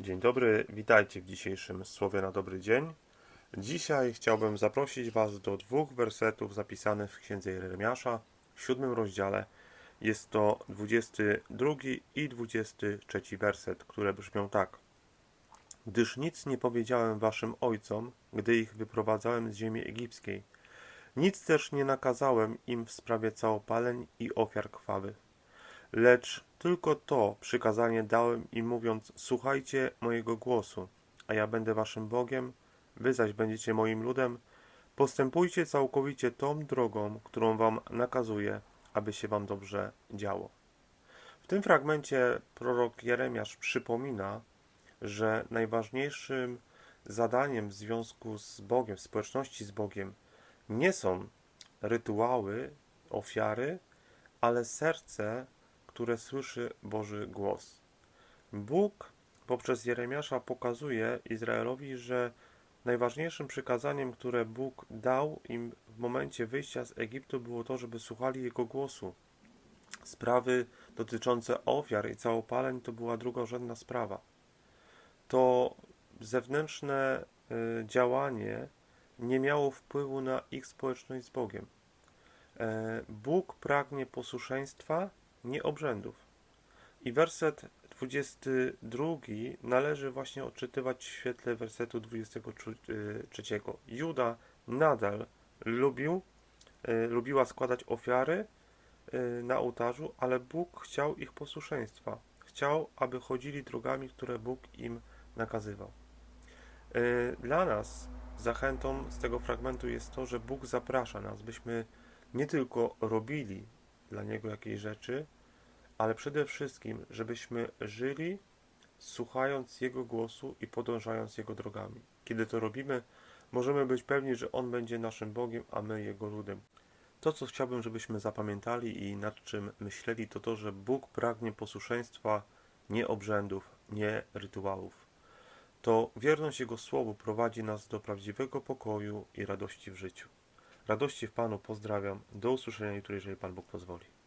Dzień dobry, witajcie w dzisiejszym Słowie na dobry dzień. Dzisiaj chciałbym zaprosić Was do dwóch wersetów zapisanych w Księdze Jeremiasza w siódmym rozdziale. Jest to 22 i 23 werset, które brzmią tak. Gdyż nic nie powiedziałem Waszym ojcom, gdy ich wyprowadzałem z ziemi egipskiej. Nic też nie nakazałem im w sprawie całopaleń i ofiar krwawych. Lecz tylko to przykazanie dałem im mówiąc, słuchajcie mojego głosu, a ja będę waszym Bogiem, wy zaś będziecie moim ludem. Postępujcie całkowicie tą drogą, którą wam nakazuję, aby się wam dobrze działo. W tym fragmencie prorok Jeremiasz przypomina, że najważniejszym zadaniem w związku z Bogiem, w społeczności z Bogiem, nie są rytuały, ofiary, ale serce, które słyszy Boży głos. Bóg poprzez Jeremiasza pokazuje Izraelowi, że najważniejszym przykazaniem, które Bóg dał im w momencie wyjścia z Egiptu, było to, żeby słuchali Jego głosu. Sprawy dotyczące ofiar i całopaleń to była drugorzędna sprawa. To zewnętrzne y, działanie nie miało wpływu na ich społeczność z Bogiem. E, Bóg pragnie posłuszeństwa, nie obrzędów. I werset 22 należy właśnie odczytywać w świetle wersetu 23. Juda nadal lubił, e, lubiła składać ofiary e, na ołtarzu, ale Bóg chciał ich posłuszeństwa. Chciał, aby chodzili drogami, które Bóg im nakazywał. E, Dla nas zachętą z tego fragmentu jest to, że Bóg zaprasza nas, byśmy nie tylko robili dla Niego jakieś rzeczy, ale przede wszystkim, żebyśmy żyli słuchając Jego głosu i podążając Jego drogami. Kiedy to robimy, możemy być pewni, że On będzie naszym Bogiem, a my Jego ludem. To, co chciałbym, żebyśmy zapamiętali i nad czym myśleli, to to, że Bóg pragnie posłuszeństwa nie obrzędów, nie rytuałów. To wierność Jego Słowu prowadzi nas do prawdziwego pokoju i radości w życiu. Radości w Panu pozdrawiam. Do usłyszenia jutro, jeżeli Pan Bóg pozwoli.